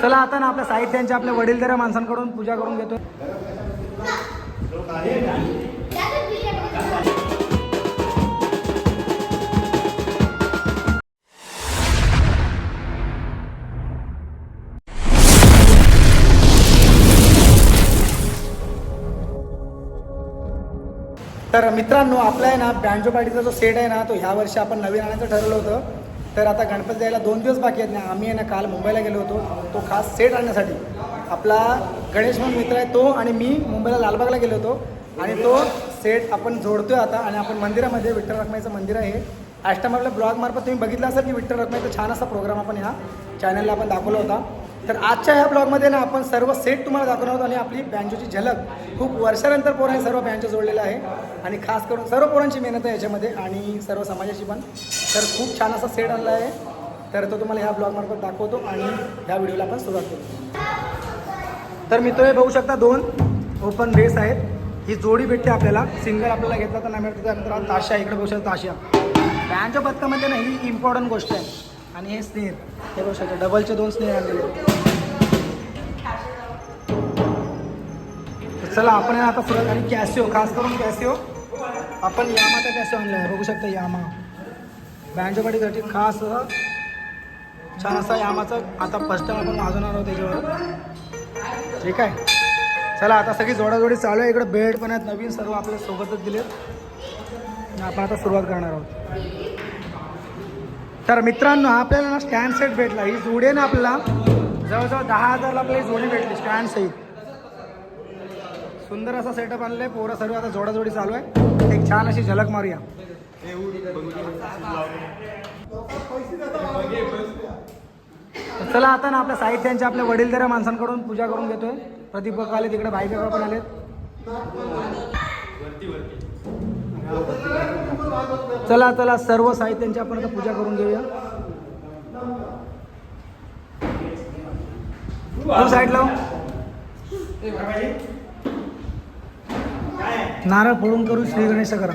चला आता ना आपल्या साहित्यांच्या आपल्या वडीलधाऱ्या माणसांकडून पूजा करून घेतो तर मित्रांनो आपला आहे ना बँजो पार्टीचा जो सेट आहे ना तो ह्या वर्षी आपण नवीन आणायचं ठरवलं होतं. तर आता गणपती जायला दोन दिवस बाकी आहेत. ना आम्ही आहे ना काल मुंबईला गेलो होतो. तो खास सेट आणण्यासाठी. आपला गणेश म्हणून मित्र आहे तो आणि मी मुंबईला लालबागला गेलो होतो. आणि तो सेट आपण जोडतोय आता आणि आपण मंदिरामध्ये विठ्ठल रखमाईचं मंदिर आहे. आष्टम आपल्या ब्लॉगमार्फत तुम्ही बघितलं असेल की विठ्ठल रखमाईचा छान असा प्रोग्राम आपण ह्या चॅनलला आपण दाखवला होता. तर आजच्या ह्या ब्लॉगमध्ये ना आपण सर्व सेट तुम्हाला दाखवणार आहोत आणि आपली बँजोची झलक खूप वर्षानंतर पोरांनी सर्व बँजो जोडलेलं आहे. आणि खास करून सर्व पोरांची मेहनत आहे याच्यामध्ये आणि सर्व समाजाची पण. तर खूप छान असा सेट आणला आहे. तर तो तुम्हाला ह्या ब्लॉगमार्फत दाखवतो आणि ह्या व्हिडिओला आपण सुरुवात करतो तर मित्र हे बघू शकता दोन ओपन बेस आहेत. ही जोडी भेटते आपल्याला. सिंगल आपल्याला घेतला तर नाही मिळत त्यानंतर ताशा इकडे बघू शकता ताशा. बँडच्या पथकामध्ये ना ही इम्पॉर्टंट गोष्ट आहे. आणि हे स्नेह. हे बघू शकता डबलचे दोन स्नेह आणलेले चला आपण आता सुरुवात. आणि कॅसिओ खास करून कॅसिओ आपण यामाचा कॅसिओ आणला आहे बघू शकता यामा. बँजो खास छान असा यामाचा आता फर्स्ट टाइम आपण वाजवणार आहोत त्याच्यावर. ठीक आहे? चला आता सगळी जोडाजोडी चालू आहे. इकडे बेड पण आहेत नवीन सर्व आपल्या सोबतच दिले आपण आता सुरुवात करणार आहोत. तर मित्रांनो आपल्याला ना स्टँड सेट भेटला. ही जोडी ना आपल्याला. जवळजवळ दहा हजारला आपल्याला जोडी भेटली स्टँड सहित सुंदर असा सेटअप आणलाय. पोरं सर्व आता जोडाजोडी चालू आहे. एक छान अशी झलक मारूया. चला आता ना आपल्या साहित्यांच्या आपल्या वडीलधाऱ्या माणसांकडून पूजा करून घेतोय. प्रदीप काका आले तिकडे भाई काका पण आलेत. चला चला सर्व साहित्यांची आपण आता पूजा करून घेऊया. साईड लावून नारळ फोडून करू श्री गणेश करा.